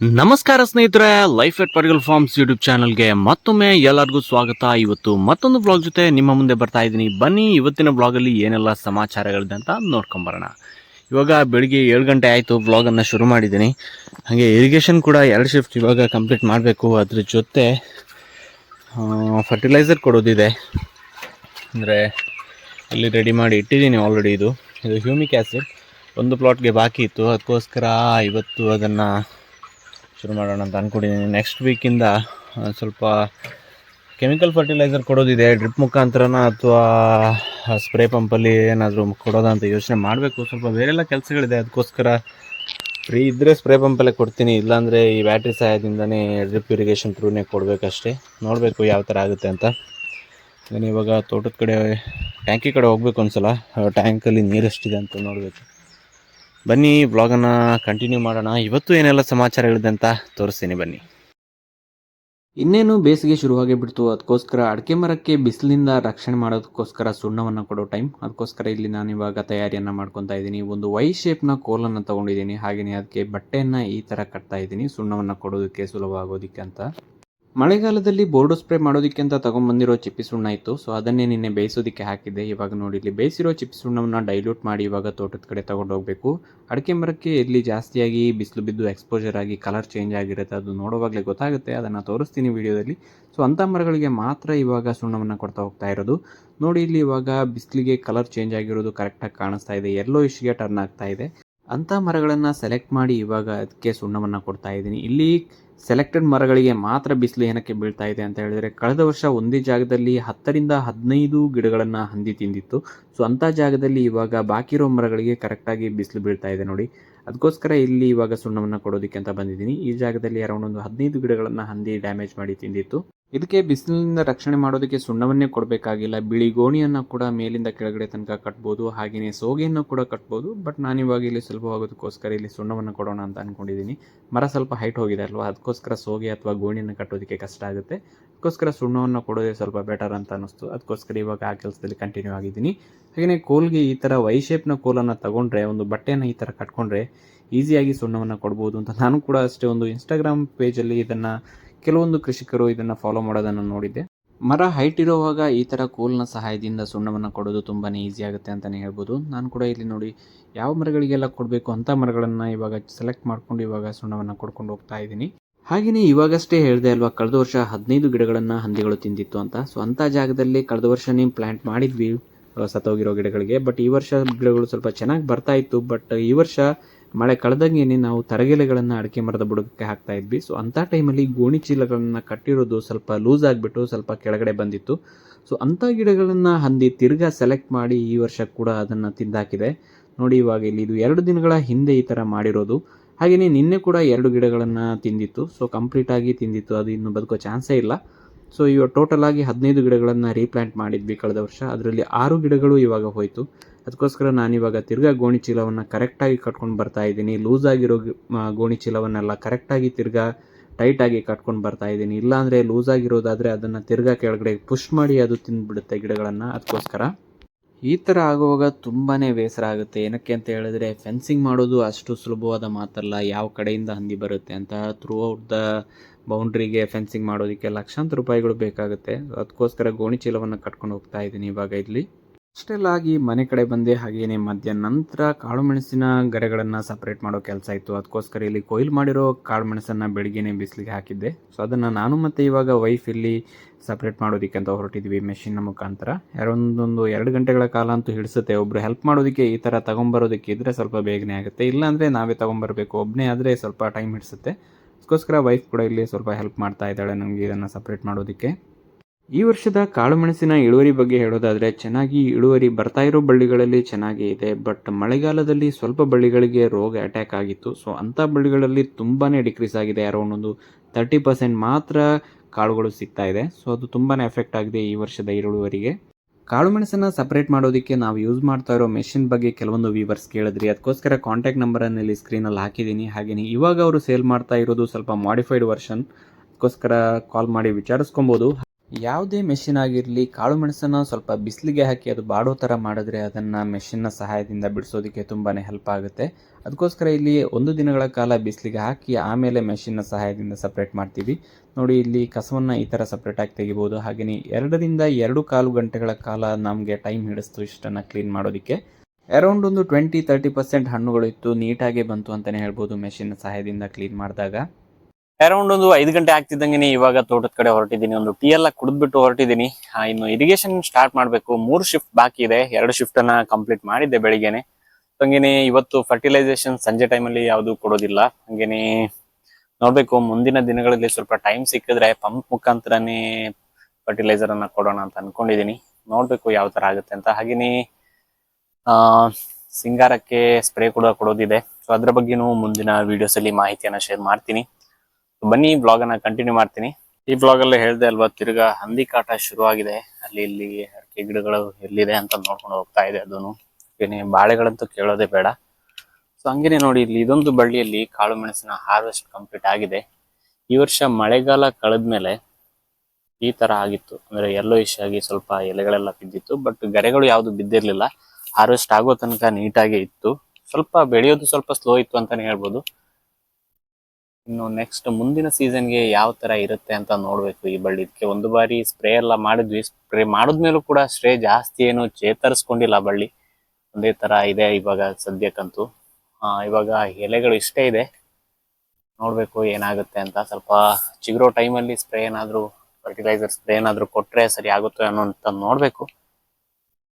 ನಮಸ್ಕಾರ ಸ್ನೇಹಿತರೆ life at Pargal farms YouTube ಚಾನಲ್ಗೆ ಮತ್ತೊಮ್ಮೆ ಎಲ್ಲರಿಗೂ ಸ್ವಾಗತ. ಇವತ್ತು ಮತ್ತೊಂದು ಬ್ಲಾಗ್ ಜೊತೆ ನಿಮ್ಮ ಮುಂದೆ ಬರ್ತಾ ಇದ್ದೀನಿ. ಬನ್ನಿ, ಇವತ್ತಿನ ಬ್ಲಾಗಲ್ಲಿ ಏನೆಲ್ಲ ಸಮಾಚಾರಗಳಿದೆ ಅಂತ ನೋಡ್ಕೊಂಬರೋಣ. ಇವಾಗ ಬೆಳಿಗ್ಗೆ ಏಳು ಗಂಟೆ ಆಯಿತು ಬ್ಲಾಗನ್ನು ಶುರು ಮಾಡಿದ್ದೀನಿ. ಹಾಗೆ ಇರಿಗೇಷನ್ ಕೂಡ ಎರಡು ಶಿಫ್ಟ್ ಇವಾಗ ಕಂಪ್ಲೀಟ್ ಮಾಡಬೇಕು. ಅದ್ರ ಜೊತೆ ಫರ್ಟಿಲೈಸರ್ ಕೊಡೋದಿದೆ. ಅಂದರೆ, ಇಲ್ಲಿ ರೆಡಿ ಮಾಡಿ ಇಟ್ಟಿದ್ದೀನಿ ಆಲ್ರೆಡಿ ಇದು. ಇದು ಹ್ಯೂಮಿಕ್ ಆ್ಯಸಿಡ್ ಒಂದು ಪ್ಲಾಟ್ಗೆ ಬಾಕಿ ಇತ್ತು. ಅದಕ್ಕೋಸ್ಕರ ಇವತ್ತು ಅದನ್ನು ಶುರು ಮಾಡೋಣ ಅಂತ ಅಂದ್ಕೊಂಡಿದ್ದೀನಿ ನೆಕ್ಸ್ಟ್ ವೀಕಿಂದ ಸ್ವಲ್ಪ ಕೆಮಿಕಲ್ ಫರ್ಟಿಲೈಸರ್ ಕೊಡೋದಿದೆ. ಡ್ರಿಪ್ ಮುಖಾಂತರನ ಅಥವಾ ಸ್ಪ್ರೇ ಪಂಪಲ್ಲಿ ಏನಾದರೂ ಕೊಡೋದಾ ಅಂತ ಯೋಚನೆ ಮಾಡಬೇಕು. ಸ್ವಲ್ಪ ಬೇರೆಲ್ಲ ಕೆಲಸಗಳಿದೆ. ಅದಕ್ಕೋಸ್ಕರ ಫ್ರೀ ಇದ್ದರೆ ಸ್ಪ್ರೇ ಪಂಪಲ್ಲೇ ಕೊಡ್ತೀನಿ. ಇಲ್ಲಾಂದರೆ ಈ ಬ್ಯಾಟ್ರಿ ಸಹಾಯದಿಂದನೇ ಡ್ರಿಪ್ ಇರಿಗೇಷನ್ ಥ್ರೂನೇ ಕೊಡಬೇಕಷ್ಟೇ. ನೋಡಬೇಕು ಯಾವ ಥರ ಆಗುತ್ತೆ ಅಂತ. ನಾನು ಇವಾಗ ತೋಟದ ಕಡೆ ಟ್ಯಾಂಕಿ ಕಡೆ ಹೋಗ್ಬೇಕು ಒಂದ್ಸಲ. ಟ್ಯಾಂಕಲ್ಲಿ ನೀರು ಎಷ್ಟಿದೆ ಅಂತ ನೋಡಬೇಕು. ಬನ್ನಿ ಬ್ಲಾಗನ್ನ ಕಂಟಿನ್ಯೂ ಮಾಡೋಣ. ಇವತ್ತು ಏನೆಲ್ಲ ಸಮಾಚಾರಗಳಿದೆ ಅಂತ ತೋರಿಸ್ತೀನಿ, ಬನ್ನಿ. ಇನ್ನೇನು ಬೇಸಿಗೆ ಶುರುವಾಗಿ ಬಿಡ್ತು. ಅದಕ್ಕೋಸ್ಕರ ಅಡಿಕೆ ಮರಕ್ಕೆ ಬಿಸಿಲಿಂದ ರಕ್ಷಣೆ ಮಾಡೋದಕ್ಕೋಸ್ಕರ ಸುಣ್ಣವನ್ನು ಕೊಡೋ ಟೈಮ್. ಅದಕ್ಕೋಸ್ಕರ ಇಲ್ಲಿ ನಾನು ಇವಾಗ ತಯಾರಿಯನ್ನು ಮಾಡ್ಕೊತಾ ಇದ್ದೀನಿ. ಒಂದು ವೈ ಶೇಪ್ನ ಕೋಲನ್ನು ತೊಗೊಂಡಿದ್ದೀನಿ. ಹಾಗೆಯೇ ಅದಕ್ಕೆ ಬಟ್ಟೆಯನ್ನು ಈ ಥರ ಕಟ್ತಾ ಇದ್ದೀನಿ. ಸುಣ್ಣವನ್ನು ಕೊಡೋದಕ್ಕೆ ಸುಲಭ ಆಗೋದಕ್ಕೆ ಅಂತ. ಮಳೆಗಾಲದಲ್ಲಿ ಬೋರ್ಡು ಸ್ಪ್ರೇ ಮಾಡೋದಕ್ಕೆ ಅಂತ ತೊಗೊಂಬಂದಿರೋ ಚಿಪ್ಪಿ ಸುಣ್ಣ ಇತ್ತು, ಸೊ ಅದನ್ನೇ ನಿನ್ನೆ ಬೇಯಿಸೋದಕ್ಕೆ ಹಾಕಿದ್ದೆ. ಇವಾಗ ನೋಡಿ, ಇಲ್ಲಿ ಬೇಯಿಸಿರೋ ಚಿಪ್ಪಿ ಸುಣ್ಣವನ್ನು ಡೈಲ್ಯೂಟ್ ಮಾಡಿ ಇವಾಗ ತೋಟದ ಕಡೆ ಹೋಗಬೇಕು ಅಡಿಕೆ ಮರಕ್ಕೆ ಇಲ್ಲಿ ಜಾಸ್ತಿಯಾಗಿ ಬಿಸಿಲು ಬಿದ್ದು ಎಕ್ಸ್ಪೋಜರ್ ಆಗಿ ಕಲರ್ ಚೇಂಜ್ ಆಗಿರುತ್ತೆ. ಅದು ನೋಡುವಾಗಲೇ ಗೊತ್ತಾಗುತ್ತೆ, ಅದನ್ನು ತೋರಿಸ್ತೀನಿ ವಿಡಿಯೋದಲ್ಲಿ. ಸೊ ಅಂಥ ಮರಗಳಿಗೆ ಮಾತ್ರ ಇವಾಗ ಸುಣ್ಣವನ್ನು ಕೊಡ್ತಾ ಹೋಗ್ತಾ ಇರೋದು. ನೋಡಿ, ಇಲ್ಲಿ ಇವಾಗ ಬಿಸಿಲಿಗೆ ಕಲರ್ ಚೇಂಜ್ ಆಗಿರೋದು ಕರೆಕ್ಟಾಗಿ ಕಾಣಿಸ್ತಾ ಇದೆ. ಎಲ್ಲೋ ಇಶ್ಗೆ ಟರ್ನ್ ಆಗ್ತಾ ಇದೆ. ಅಂಥ ಮರಗಳನ್ನು ಸೆಲೆಕ್ಟ್ ಮಾಡಿ ಇವಾಗ ಅದಕ್ಕೆ ಸುಣ್ಣವನ್ನು ಕೊಡ್ತಾ ಇದ್ದೀನಿ. ಇಲ್ಲಿ ಸೆಲೆಕ್ಟೆಡ್ ಮರಗಳಿಗೆ ಮಾತ್ರ ಬಿಸಿಲು ಏನಕ್ಕೆ ಬೀಳ್ತಾ ಇದೆ ಅಂತ ಹೇಳಿದರೆ ಕಳೆದ ವರ್ಷ ಒಂದೇ ಜಾಗದಲ್ಲಿ ಹತ್ತರಿಂದ ಹದಿನೈದು ಗಿಡಗಳನ್ನು ಹಂದಿ ತಿಂದಿತ್ತು. ಸೊ ಅಂಥ ಜಾಗದಲ್ಲಿ ಇವಾಗ ಬಾಕಿ ಇರೋ ಮರಗಳಿಗೆ ಕರೆಕ್ಟಾಗಿ ಬಿಸಿಲು ಬೀಳ್ತಾ ಇದೆ ನೋಡಿ. ಅದಕ್ಕೋಸ್ಕರ ಇಲ್ಲಿ ಇವಾಗ ಸುಣ್ಣವನ್ನು ಕೊಡೋದಕ್ಕೆ ಅಂತ ಬಂದಿದ್ದೀನಿ. ಈ ಜಾಗದಲ್ಲಿ ಅರೌಂಡ್ ಒಂದು ಹದಿನೈದು ಗಿಡಗಳನ್ನು ಹಂದಿ ಡ್ಯಾಮೇಜ್ ಮಾಡಿ ತಿಂದಿತ್ತು. ಇದಕ್ಕೆ ಬಿಸಿಲಿನಿಂದ ರಕ್ಷಣೆ ಮಾಡೋದಕ್ಕೆ ಸುಣ್ಣವನ್ನೇ ಕೊಡಬೇಕಾಗಿಲ್ಲ. ಬಿಳಿ ಗೋಣಿಯನ್ನು ಕೂಡ ಮೇಲಿಂದ ಕೆಳಗಡೆ ತನಕ ಕಟ್ಬೋದು ಹಾಗೆಯೇ ಸೋಗೆಯನ್ನು ಕೂಡ ಕಟ್ಬೋದು. ಬಟ್ ನಾನಿವಾಗ ಇಲ್ಲಿ ಸುಲಭವಾಗೋದಕ್ಕೋಸ್ಕರ ಇಲ್ಲಿ ಸುಣ್ಣವನ್ನು ಕೊಡೋಣ ಅಂತ ಅಂದ್ಕೊಂಡಿದ್ದೀನಿ ಮರ ಸ್ವಲ್ಪ ಹೈಟ್ ಹೋಗಿದೆ ಅಲ್ವಾ? ಅದಕ್ಕೋಸ್ಕರ ಸೋಗೆ ಅಥವಾ ಗೋಣಿಯನ್ನು ಕಟ್ಟೋದಕ್ಕೆ ಕಷ್ಟ ಆಗುತ್ತೆ. ಅದಕ್ಕೋಸ್ಕರ ಸುಣ್ಣವನ್ನು ಕೊಡೋದೇ ಸ್ವಲ್ಪ ಬೆಟರ್ ಅಂತ ಅನ್ನಿಸ್ತು. ಅದಕ್ಕೋಸ್ಕರ ಇವಾಗ ಆ ಕೆಲಸದಲ್ಲಿ ಕಂಟಿನ್ಯೂ ಆಗಿದ್ದೀನಿ. ಹಾಗೆಯೇ ಕೋಲ್ಗೆ ಈ ಥರ ವೈ ಶೇಪ್ನ ಕೋಲನ್ನು ತಗೊಂಡ್ರೆ, ಒಂದು ಬಟ್ಟೆಯನ್ನು ಈ ಥರ ಕಟ್ಕೊಂಡ್ರೆ ಈಸಿಯಾಗಿ ಸುಣ್ಣವನ್ನು ಕೊಡ್ಬೋದು ಅಂತ ನಾನು ಕೂಡ ಅಷ್ಟೇ ಒಂದು ಇನ್ಸ್ಟಾಗ್ರಾಮ್ ಪೇಜಲ್ಲಿ ಇದನ್ನು ಕೆಲವೊಂದು ಕೃಷಿಕರು ಇದನ್ನು ಫಾಲೋ ಮಾಡೋದನ್ನು ನೋಡಿದ್ದೆ. ಮರ ಹೈಟ್ ಇರುವಾಗ ಈ ಥರ ಕೋಲ್ನ ಸಹಾಯದಿಂದ ಸುಣ್ಣವನ್ನು ಕೊಡೋದು ತುಂಬಾ ಈಸಿ ಆಗುತ್ತೆ ಅಂತಲೇ ಹೇಳ್ಬೋದು. ನಾನು ಕೂಡ ಇಲ್ಲಿ ನೋಡಿ ಯಾವ ಮರಗಳಿಗೆಲ್ಲ ಕೊಡಬೇಕು ಅಂತ ಮರಗಳನ್ನು ಇವಾಗ ಸೆಲೆಕ್ಟ್ ಮಾಡ್ಕೊಂಡು ಇವಾಗ ಸುಣ್ಣವನ್ನು ಕೊಡ್ಕೊಂಡು ಹೋಗ್ತಾ ಇದ್ದೀನಿ. ಹಾಗೆಯೇ ಇವಾಗಷ್ಟೇ ಹೇಳಿದೆ ಅಲ್ವಾ, ಕಳೆದ ವರ್ಷ ಹದಿನೈದು ಗಿಡಗಳನ್ನು ಹಂದಿಗಳು ತಿಂದಿತ್ತು ಅಂತ. ಸೊ ಅಂಥ ಜಾಗದಲ್ಲಿ ಕಳೆದ ವರ್ಷ ನೀವು ಪ್ಲ್ಯಾಂಟ್ ಮಾಡಿದ್ವಿ ಸತ್ತೋಗಿರೋ ಗಿಡಗಳಿಗೆ. ಬಟ್ ಈ ವರ್ಷ ಗಿಡಗಳು ಸ್ವಲ್ಪ ಚೆನ್ನಾಗಿ ಬರ್ತಾ ಇತ್ತು. ಬಟ್ ಈ ವರ್ಷ ಮಳೆ ಕಳೆದಂಗೆನೆ ನಾವು ತರಗೆಲೆಗಳನ್ನು ಅಡಿಕೆ ಮರದ ಬುಡಕ್ಕೆ ಹಾಕ್ತಾ ಇದ್ವಿ. ಸೊ ಅಂಥ ಟೈಮಲ್ಲಿ ಗೋಣಿ ಚೀಲಗಳನ್ನು ಕಟ್ಟಿರೋದು ಸ್ವಲ್ಪ ಲೂಸ್ ಆಗಿಬಿಟ್ಟು ಸ್ವಲ್ಪ ಕೆಳಗಡೆ ಬಂದಿತ್ತು. ಸೊ ಅಂಥ ಗಿಡಗಳನ್ನು ಹಂದಿ ತಿರ್ಗಾ ಸೆಲೆಕ್ಟ್ ಮಾಡಿ ಈ ವರ್ಷ ಕೂಡ ಅದನ್ನು ತಿಂದಾಕಿದೆ. ನೋಡಿ ಇವಾಗ ಇಲ್ಲಿ ಇದು ಎರಡು ದಿನಗಳ ಹಿಂದೆ ಈ ಥರ ಮಾಡಿರೋದು. ಹಾಗೆಯೇ ನಿನ್ನೆ ಕೂಡ ಎರಡು ಗಿಡಗಳನ್ನು ತಿಂದಿತ್ತು. ಸೊ ಕಂಪ್ಲೀಟಾಗಿ ತಿಂದಿತ್ತು. ಅದು ಇನ್ನು ಬದುಕೋ ಚಾನ್ಸೇ ಇಲ್ಲ. ಸೊ ಇವಾಗ ಟೋಟಲ್ ಆಗಿ ಹದಿನೈದು ಗಿಡಗಳನ್ನು ರೀಪ್ಲಾಂಟ್ ಮಾಡಿದ್ವಿ ಕಳೆದ ವರ್ಷ. ಅದರಲ್ಲಿ ಆರು ಗಿಡಗಳು ಇವಾಗ ಹೋಯಿತು. ಅದಕ್ಕೋಸ್ಕರ ನಾನಿವಾಗ ತಿರ್ಗಾ ಗೋಣಿ ಚೀಲವನ್ನು ಕರೆಕ್ಟಾಗಿ ಕಟ್ಕೊಂಡು ಬರ್ತಾ ಇದ್ದೀನಿ. ಲೂಸ್ ಆಗಿರೋ ಗೋಣಿ ಚೀಲವನ್ನೆಲ್ಲ ಕರೆಕ್ಟಾಗಿ ತಿರ್ಗಾ ಟೈಟಾಗಿ ಕಟ್ಕೊಂಡು ಬರ್ತಾ ಇದ್ದೀನಿ. ಇಲ್ಲಾಂದರೆ ಲೂಸ್ ಆಗಿರೋದಾದರೆ ಅದನ್ನು ತಿರ್ಗಾ ಕೆಳಗಡೆ ಪುಷ್ ಮಾಡಿ ಅದು ತಿಂದುಬಿಡುತ್ತೆ ಗಿಡಗಳನ್ನು. ಅದಕ್ಕೋಸ್ಕರ ಈ ಥರ ಆಗುವಾಗ ತುಂಬಾ ಬೇಸರ ಆಗುತ್ತೆ. ಏನಕ್ಕೆ ಅಂತ ಹೇಳಿದ್ರೆ ಫೆನ್ಸಿಂಗ್ ಮಾಡೋದು ಅಷ್ಟು ಸುಲಭವಾದ ಮಾತಲ್ಲ. ಯಾವ ಕಡೆಯಿಂದ ಹಂದಿ ಬರುತ್ತೆ ಅಂತ. ಥ್ರೂ ಔಟ್ ದ ಬೌಂಡ್ರಿಗೆ ಫೆನ್ಸಿಂಗ್ ಮಾಡೋದಕ್ಕೆ ಲಕ್ಷಾಂತರ ರೂಪಾಯಿಗಳು ಬೇಕಾಗುತ್ತೆ. ಅದಕ್ಕೋಸ್ಕರ ಗೋಣಿ ಚೀಲವನ್ನು ಕಟ್ಕೊಂಡು ಹೋಗ್ತಾ ಇದ್ದೀನಿ ಇವಾಗ ಇಲ್ಲಿ. ಅಷ್ಟೆಲ್ಲ ಆಗಿ ಮನೆ ಕಡೆ ಬಂದೆ ಹಾಗೇನೆ ಮಧ್ಯಾಹ್ನ ನಂತರ ಕಾಳು ಮೆಣಸಿನ ಗರೆಗಳನ್ನು ಸಪ್ರೇಟ್ ಮಾಡೋ ಕೆಲಸ ಇತ್ತು. ಅದಕ್ಕೋಸ್ಕರ ಇಲ್ಲಿ ಕೊಯ್ಲು ಮಾಡಿರೋ ಕಾಳು ಮೆಣಸನ್ನು ಬೆಳಿಗ್ಗೆನೆ ಬಿಸಿಲಿಗೆ ಹಾಕಿದ್ದೆ. ಸೊ ಅದನ್ನು ನಾನು ಮತ್ತು ಇವಾಗ ವೈಫ್ ಇಲ್ಲಿ ಸಪ್ರೇಟ್ ಮಾಡೋದಿಕ್ಕೆ ಅಂತ ಹೊರಟಿದ್ವಿ ಮೆಷಿನ್ನ ಮುಖಾಂತರ. ಯಾರೊಂದೊಂದು ಎರಡು ಗಂಟೆಗಳ ಕಾಲ ಅಂತೂ ಹಿಡಿಸುತ್ತೆ. ಒಬ್ಬರು ಹೆಲ್ಪ್ ಮಾಡೋದಕ್ಕೆ ಈ ಥರ ತೊಗೊಂಬರೋದಕ್ಕೆ ಇದ್ದರೆ ಸ್ವಲ್ಪ ಬೇಗನೆ ಆಗುತ್ತೆ. ಇಲ್ಲಾಂದರೆ ನಾವೇ ತೊಗೊಂಬರ್ಬೇಕು. ಒಬ್ಬನೇ ಆದರೆ ಸ್ವಲ್ಪ ಟೈಮ್ ಹಿಡಿಸುತ್ತೆ. ಅದಕ್ಕೋಸ್ಕರ ವೈಫ್ ಕೂಡ ಇಲ್ಲಿ ಸ್ವಲ್ಪ ಹೆಲ್ಪ್ ಮಾಡ್ತಾ ಇದ್ದಾಳೆ. ನನಗೆ ಇದನ್ನು ಸಪ್ರೇಟ್ ಮಾಡೋದಕ್ಕೆ. ಈ ವರ್ಷದ ಕಾಳುಮೆಣಸಿನ ಇಳುವರಿ ಬಗ್ಗೆ ಹೇಳೋದಾದರೆ ಚೆನ್ನಾಗಿ ಇಳುವರಿ ಬರ್ತಾ ಇರೋ ಬಳ್ಳಿಗಳಲ್ಲಿ ಚೆನ್ನಾಗೇ ಇದೆ ಬಟ್ ಮಳೆಗಾಲದಲ್ಲಿ ಸ್ವಲ್ಪ ಬಳ್ಳಿಗಳಿಗೆ ರೋಗ ಅಟ್ಯಾಕ್ ಆಗಿತ್ತು. ಸೊ ಅಂಥ ಬಳ್ಳಿಗಳಲ್ಲಿ ತುಂಬಾ ಡಿಕ್ರೀಸ್ ಆಗಿದೆ. ಅರೌಂಡ್ ಒಂದು ತರ್ಟಿ ಪರ್ಸೆಂಟ್ ಮಾತ್ರ ಕಾಳುಗಳು ಸಿಗ್ತಾ ಇದೆ. ಸೊ ಅದು ತುಂಬಾ ಎಫೆಕ್ಟ್ ಆಗಿದೆ ಈ ವರ್ಷದ ಇಳುವರಿಗೆ. ಕಾಳು ಮೆಣಸನ್ನು ಸಪ್ರೇಟ್ ಮಾಡೋದಕ್ಕೆ ನಾವು ಯೂಸ್ ಮಾಡ್ತಾ ಇರೋ ಮೆಷಿನ್ ಬಗ್ಗೆ ಕೆಲವೊಂದು ವೀವರ್ಸ್ ಕೇಳಿದ್ರಿ. ಅದಕ್ಕೋಸ್ಕರ ಕಾಂಟ್ಯಾಕ್ಟ್ ನಂಬರನ್ನು ಇಲ್ಲಿ ಸ್ಕ್ರೀನಲ್ಲಿ ಹಾಕಿದ್ದೀನಿ. ಹಾಗೆಯೇ ಇವಾಗ ಅವರು ಸೇಲ್ ಮಾಡ್ತಾ ಇರೋದು ಸ್ವಲ್ಪ ಮಾಡಿಫೈಡ್ ವರ್ಷನ್ ಅದಕ್ಕೋಸ್ಕರ ಕಾಲ್ ಮಾಡಿ ವಿಚಾರಿಸ್ಕೊಬೋದು. ಯಾವುದೇ ಮೆಷಿನ್ ಆಗಿರಲಿ, ಕಾಳು ಮೆಣಸನ್ನ ಸ್ವಲ್ಪ ಬಿಸಿಲಿಗೆ ಹಾಕಿ ಅದು ಬಾಡೋ ಥರ ಮಾಡಿದ್ರೆ ಅದನ್ನು ಮೆಷಿನ್ನ ಸಹಾಯದಿಂದ ಬಿಡಿಸೋದಕ್ಕೆ ತುಂಬಾ ಹೆಲ್ಪ್ ಆಗುತ್ತೆ. ಅದಕ್ಕೋಸ್ಕರ ಇಲ್ಲಿ ಒಂದು ದಿನಗಳ ಕಾಲ ಬಿಸಿಲಿಗೆ ಹಾಕಿ ಆಮೇಲೆ ಮೆಷಿನ್ನ ಸಹಾಯದಿಂದ ಸಪ್ರೇಟ್ ಮಾಡ್ತೀವಿ. ನೋಡಿ, ಇಲ್ಲಿ ಕಸವನ್ನು ಈ ಥರ ಸಪ್ರೇಟಾಗಿ ತೆಗಿಬೋದು. ಹಾಗೆಯೇ ಎರಡರಿಂದ ಎರಡು ಕಾಲು ಗಂಟೆಗಳ ಕಾಲ ನಮಗೆ ಟೈಮ್ ಹಿಡಿಸ್ತು ಇಷ್ಟನ್ನು ಕ್ಲೀನ್ ಮಾಡೋದಕ್ಕೆ. ಅರೌಂಡ್ ಒಂದು ಟ್ವೆಂಟಿ ತರ್ಟಿ ಪರ್ಸೆಂಟ್ ಹಣ್ಣುಗಳು ಇತ್ತು. ನೀಟಾಗಿ ಬಂತು ಅಂತಲೇ ಹೇಳ್ಬೋದು ಮೆಷಿನ್ ಸಹಾಯದಿಂದ ಕ್ಲೀನ್ ಮಾಡಿದಾಗ. ಅರೌಂಡ್ ಒಂದು ಐದು ಗಂಟೆ ಆಗ್ತಿದ್ದಂಗೆ ಇವಾಗ ತೋಟದ ಕಡೆ ಹೊರಟಿದ್ದೀನಿ. ಒಂದು ಟೀ ಎಲ್ಲ ಕುಡಿದ್ಬಿಟ್ಟು ಹೊರಟಿದ್ದೀನಿ. ಇನ್ನು ಇರಿಗೇಷನ್ ಸ್ಟಾರ್ಟ್ ಮಾಡಬೇಕು. ಮೂರು ಶಿಫ್ಟ್ ಬಾಕಿ ಇದೆ. ಎರಡು ಶಿಫ್ಟ್ ಅನ್ನ ಕಂಪ್ಲೀಟ್ ಮಾಡಿದ್ದೆ ಬೆಳಿಗ್ಗೆನೆ. ಹಂಗೇನೆ ಇವತ್ತು ಫರ್ಟಿಲೈಸೇಷನ್ ಸಂಜೆ ಟೈಮಲ್ಲಿ ಯಾವುದು ಕೊಡೋದಿಲ್ಲ. ಹಂಗೇನೆ ನೋಡ್ಬೇಕು, ಮುಂದಿನ ದಿನಗಳಲ್ಲಿ ಸ್ವಲ್ಪ ಟೈಮ್ ಸಿಕ್ಕಿದ್ರೆ ಪಂಪ್ ಮುಖಾಂತರನೇ ಫರ್ಟಿಲೈಸರ್ ಅನ್ನ ಕೊಡೋಣ ಅಂತ ಅನ್ಕೊಂಡಿದೀನಿ ನೋಡ್ಬೇಕು ಯಾವ ತರ ಆಗುತ್ತೆ ಅಂತ. ಹಾಗೇನೆ, ಆ, ಸಿಂಗಾರಕ್ಕೆ ಸ್ಪ್ರೇ ಕೂಡ ಕೊಡೋದಿದೆ. ಸೊ ಅದ್ರ ಬಗ್ಗೆನೂ ಮುಂದಿನ ವಿಡಿಯೋಸ್ ಅಲ್ಲಿ ಮಾಹಿತಿಯನ್ನ ಶೇರ್ ಮಾಡ್ತೀನಿ. ಬನ್ನಿ ಬ್ಲಾಗ್ ಅನ್ನ ಕಂಟಿನ್ಯೂ ಮಾಡ್ತೀನಿ. ಈ ಬ್ಲಾಗ್ ಅಲ್ಲಿ ಹೇಳ್ದೆ ಅಲ್ವಾ, ತಿರ್ಗಾ ಹಂದಿ ಕಾಟ ಶುರುವಾಗಿದೆ. ಅಲ್ಲಿ ಇಲ್ಲಿ ಅಡಿಕೆ ಗಿಡಗಳು ಎಲ್ಲಿದೆ ಅಂತ ನೋಡ್ಕೊಂಡು ಹೋಗ್ತಾ ಇದೆ ಅದನ್ನು ಏನೇ, ಬಾಳೆಗಳಂತೂ ಕೇಳೋದೇ ಬೇಡ. ಸೊ ಹಂಗೇನೆ ನೋಡಿ, ಇಲ್ಲಿ ಇದೊಂದು ಬಳ್ಳಿಯಲ್ಲಿ ಕಾಳು ಮೆಣಸಿನ ಹಾರ್ವೆಸ್ಟ್ ಕಂಪ್ಲೀಟ್ ಆಗಿದೆ. ಈ ವರ್ಷ ಮಳೆಗಾಲ ಕಳೆದ್ಮೇಲೆ ಈ ತರ ಆಗಿತ್ತು. ಅಂದ್ರೆ ಎಲ್ಲೋ ಇಶ್ ಆಗಿ ಸ್ವಲ್ಪ ಎಲೆಗಳೆಲ್ಲ ಬಿದ್ದಿತ್ತು. ಬಟ್ ಗರೆಗಳು ಯಾವ್ದು ಬಿದ್ದಿರ್ಲಿಲ್ಲ. ಹಾರ್ವೆಸ್ಟ್ ಆಗೋ ತನಕ ನೀಟಾಗಿ ಇತ್ತು. ಸ್ವಲ್ಪ ಬೆಳೆಯೋದು ಸ್ವಲ್ಪ ಸ್ಲೋ ಇತ್ತು ಅಂತಾನೆ ಹೇಳ್ಬೋದು. ಇನ್ನು ನೆಕ್ಸ್ಟ್ ಮುಂದಿನ ಸೀಸನ್ಗೆ ಯಾವ ತರ ಇರುತ್ತೆ ಅಂತ ನೋಡ್ಬೇಕು ಈ ಬಳ್ಳಿ. ಇದಕ್ಕೆ ಒಂದು ಬಾರಿ ಸ್ಪ್ರೇ ಎಲ್ಲ ಮಾಡಿದ್ವಿ. ಸ್ಪ್ರೇ ಮಾಡಿದ್ಮೇಲೂ ಕೂಡ ಸ್ಪ್ರೇ ಜಾಸ್ತಿ ಏನು ಚೇತರಿಸ್ಕೊಂಡಿಲ್ಲ ಬಳ್ಳಿ. ಒಂದೇ ತರ ಇದೆ ಇವಾಗ ಸದ್ಯಕ್ಕಂತೂ. ಇವಾಗ ಎಲೆಗಳು ಇಷ್ಟೇ ಇದೆ. ನೋಡ್ಬೇಕು ಏನಾಗುತ್ತೆ ಅಂತ. ಸ್ವಲ್ಪ ಚಿಗುರೋ ಟೈಮಲ್ಲಿ ಸ್ಪ್ರೇ ಏನಾದರೂ ಫರ್ಟಿಲೈಸರ್ ಸ್ಪ್ರೇ ಏನಾದರೂ ಕೊಟ್ರೆ ಸರಿ ಆಗುತ್ತೋ ಅನ್ನೋ ಅಂತ ನೋಡ್ಬೇಕು.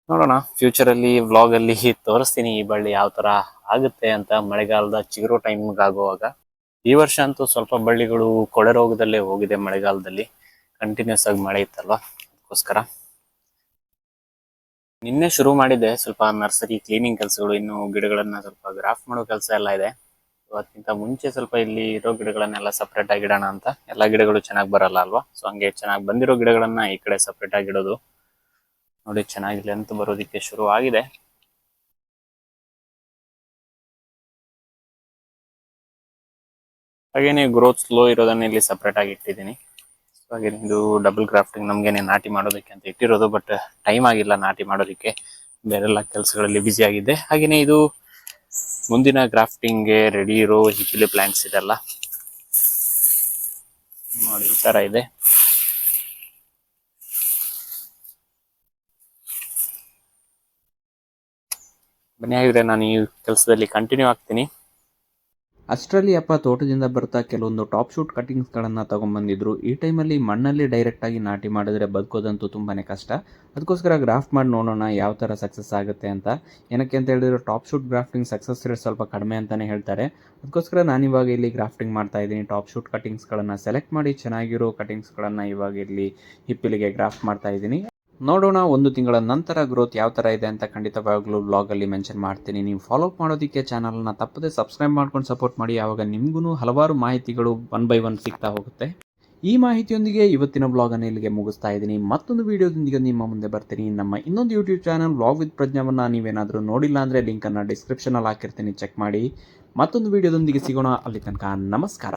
ನೋಡೋಣ. ಫ್ಯೂಚರ್ ಅಲ್ಲಿ ವ್ಲಾಗ್ ಅಲ್ಲಿ ತೋರಿಸ್ತೀನಿ ಈ ಬಳ್ಳಿ ಯಾವ ತರ ಆಗುತ್ತೆ ಅಂತ ಮಳೆಗಾಲದ ಚಿಗುರೋ ಟೈಮ್ಗೆ ಆಗುವಾಗ ಈ ವರ್ಷ ಅಂತೂ ಸ್ವಲ್ಪ ಬಳ್ಳಿಗಳು ಕೊಳೆ ರೋಗದಲ್ಲೇ ಹೋಗಿದೆ ಮಳೆಗಾಲದಲ್ಲಿ. ಕಂಟಿನ್ಯೂಸ್ ಆಗಿ ಮಳೆ ಇತ್ತಲ್ವಾ? ಅದಕ್ಕೋಸ್ಕರ. ನಿನ್ನೆ ಶುರು ಮಾಡಿದೆ ಸ್ವಲ್ಪ ನರ್ಸರಿ ಕ್ಲೀನಿಂಗ್ ಕೆಲಸಗಳು, ಇನ್ನು ಗಿಡಗಳನ್ನ ಸ್ವಲ್ಪ ಗ್ರಾಫ್ ಮಾಡೋ ಕೆಲಸ ಎಲ್ಲ ಇದೆ. ಅದಕ್ಕಿಂತ ಮುಂಚೆ ಸ್ವಲ್ಪ ಇಲ್ಲಿ ಇರೋ ಗಿಡಗಳನ್ನೆಲ್ಲ ಸಪ್ರೇಟ್ ಆಗಿ ಇಡೋಣ ಅಂತ. ಎಲ್ಲ ಗಿಡಗಳು ಚೆನ್ನಾಗಿ ಬರಲ್ಲ ಅಲ್ವಾ? ಸೊ ಹಂಗೆ ಚೆನ್ನಾಗಿ ಬಂದಿರೋ ಗಿಡಗಳನ್ನ ಈ ಕಡೆ ಸಪ್ರೇಟ್ ಆಗಿ ಇಡೋದು ನೋಡಿ ಚೆನ್ನಾಗಿ ಲೆಂತ್ ಬರೋದಕ್ಕೆ ಶುರು ಆಗಿದೆ. ಹಾಗೇನೆ ಗ್ರೋತ್ ಸ್ಲೋ ಇರೋದನ್ನ ಇಲ್ಲಿ ಸಪ್ರೇಟ್ ಆಗಿ ಇಟ್ಟಿದ್ದೀನಿ. ಸೊ ಹಾಗೇನೆ ಇದು ಡಬಲ್ ಗ್ರಾಫ್ಟಿಂಗ್ ನಮ್ಗೇನೆ ನಾಟಿ ಮಾಡೋದಕ್ಕೆ ಅಂತ ಇಟ್ಟಿರೋದು ಬಟ್ ಟೈಮ್ ಆಗಿಲ್ಲ ನಾಟಿ ಮಾಡೋದಕ್ಕೆ. ಬೇರೆಲ್ಲ ಕೆಲಸಗಳಲ್ಲಿ ಬ್ಯುಸಿ ಆಗಿದ್ದೆ. ಹಾಗೇನೆ ಇದು ಮುಂದಿನ ಗ್ರಾಫ್ಟಿಂಗ್ಗೆ ರೆಡಿ ಇರೋ ಹಿಪಿಲಿ ಪ್ಲಾಂಟ್ಸ್ ಇದೆಲ್ಲ. ನೋಡಿ, ಈ ತರ ಇದೆ. ಬನ್ನಿ ಹಾಗಿದ್ರೆ ನಾನು ಈ ಕೆಲಸದಲ್ಲಿ ಕಂಟಿನ್ಯೂ ಆಗ್ತೀನಿ. ಅಷ್ಟರಲ್ಲಿ ಅಪ್ಪ ತೋಟದಿಂದ ಬರ್ತಾ ಕೆಲವೊಂದು ಟಾಪ್ ಶೂಟ್ ಕಟಿಂಗ್ಸ್ಗಳನ್ನು ತೊಗೊಂಬಂದಿದ್ರು. ಈ ಟೈಮಲ್ಲಿ ಮಣ್ಣಲ್ಲಿ ಡೈರೆಕ್ಟಾಗಿ ನಾಟಿ ಮಾಡಿದ್ರೆ ಬದುಕೋದಂತೂ ತುಂಬಾ ಕಷ್ಟ. ಅದಕ್ಕೋಸ್ಕರ ಗ್ರಾಫ್ಟ್ ಮಾಡಿ ನೋಡೋಣ ಯಾವ ಥರ ಸಕ್ಸಸ್ ಆಗುತ್ತೆ ಅಂತ. ಏನಕ್ಕೆ ಅಂತ ಹೇಳಿದ್ರೆ top shoot grafting success rate ಸ್ವಲ್ಪ ಕಡಿಮೆ ಅಂತಲೇ ಹೇಳ್ತಾರೆ. ಅದಕ್ಕೋಸ್ಕರ ನಾನು ಇವಾಗ ಇಲ್ಲಿ ಗ್ರಾಫ್ಟಿಂಗ್ ಮಾಡ್ತಾ ಇದ್ದೀನಿ. ಟಾಪ್ ಶೂಟ್ ಕಟಿಂಗ್ಸ್ಗಳನ್ನು ಸೆಲೆಕ್ಟ್ ಮಾಡಿ ಚೆನ್ನಾಗಿರೋ ಕಟಿಂಗ್ಸ್ಗಳನ್ನು ಇವಾಗ ಇಲ್ಲಿ ಹಿಪ್ಪಿಲಿಗೆ ಗ್ರಾಫ್ಟ್ ಮಾಡ್ತಾ ಇದ್ದೀನಿ. ನೋಡೋಣ ಒಂದು ತಿಂಗಳ ನಂತರ ಗ್ರೋತ್ ಯಾವ ಥರ ಇದೆ ಅಂತ ಖಂಡಿತವಾಗ್ಲೂ ಬ್ಲಾಗಲ್ಲಿ ಮೆನ್ಷನ್ ಮಾಡ್ತೀನಿ. ನೀವು ಫಾಲೋ ಅಪ್ ಮಾಡೋದಕ್ಕೆ ಚಾನಲ್ನ ತಪ್ಪದೆ ಸಬ್ಸ್ಕ್ರೈಬ್ ಮಾಡ್ಕೊಂಡು ಸಪೋರ್ಟ್ ಮಾಡಿ. ಆವಾಗ ನಿಮಗೂ ಹಲವಾರು ಮಾಹಿತಿಗಳು ಒನ್ ಬೈ ಒನ್ ಸಿಗ್ತಾ ಹೋಗುತ್ತೆ. ಈ ಮಾಹಿತಿಯೊಂದಿಗೆ ಇವತ್ತಿನ ಬ್ಲಾಗನ್ನು ಇಲ್ಲಿಗೆ ಮುಗಿಸ್ತಾ ಇದ್ದೀನಿ. ಮತ್ತೊಂದು ವಿಡಿಯೋದೊಂದಿಗೆ ನಿಮ್ಮ ಮುಂದೆ ಬರ್ತೀನಿ. ನಮ್ಮ ಇನ್ನೊಂದು ಯೂಟ್ಯೂಬ್ ಚಾನಲ್ ಬ್ಲಾಗ್ ವಿತ್ ಪ್ರಜ್ಞಾವನ್ನು ನೀವೇನಾದರೂ ನೋಡಿಲ್ಲ ಅಂದರೆ ಲಿಂಕನ್ನು ಡಿಸ್ಕ್ರಿಪ್ಷನಲ್ಲಿ ಹಾಕಿರ್ತೀನಿ. ಚೆಕ್ ಮಾಡಿ. ಮತ್ತೊಂದು ವಿಡಿಯೋದೊಂದಿಗೆ ಸಿಗೋಣ. ಅಲ್ಲಿ ತನಕ ನಮಸ್ಕಾರ.